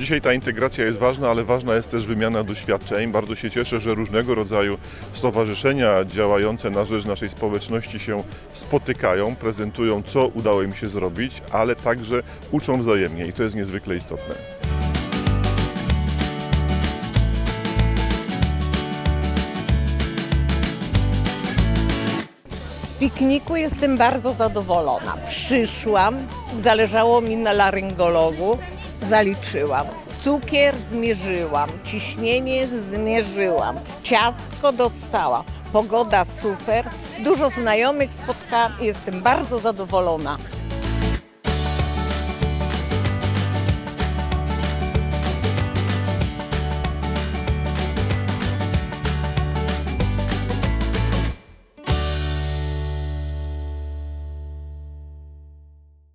Dzisiaj ta integracja jest ważna, ale ważna jest też wymiana doświadczeń. Bardzo się cieszę, że różnego rodzaju stowarzyszenia działające na rzecz naszej społeczności się spotykają, prezentują, co udało im się zrobić, ale także uczą wzajemnie i to jest niezwykle istotne. Pikniku jestem bardzo zadowolona. Przyszłam, zależało mi na laryngologu, zaliczyłam. Cukier zmierzyłam, ciśnienie zmierzyłam, ciastko dostałam. Pogoda super, dużo znajomych spotkałam i jestem bardzo zadowolona.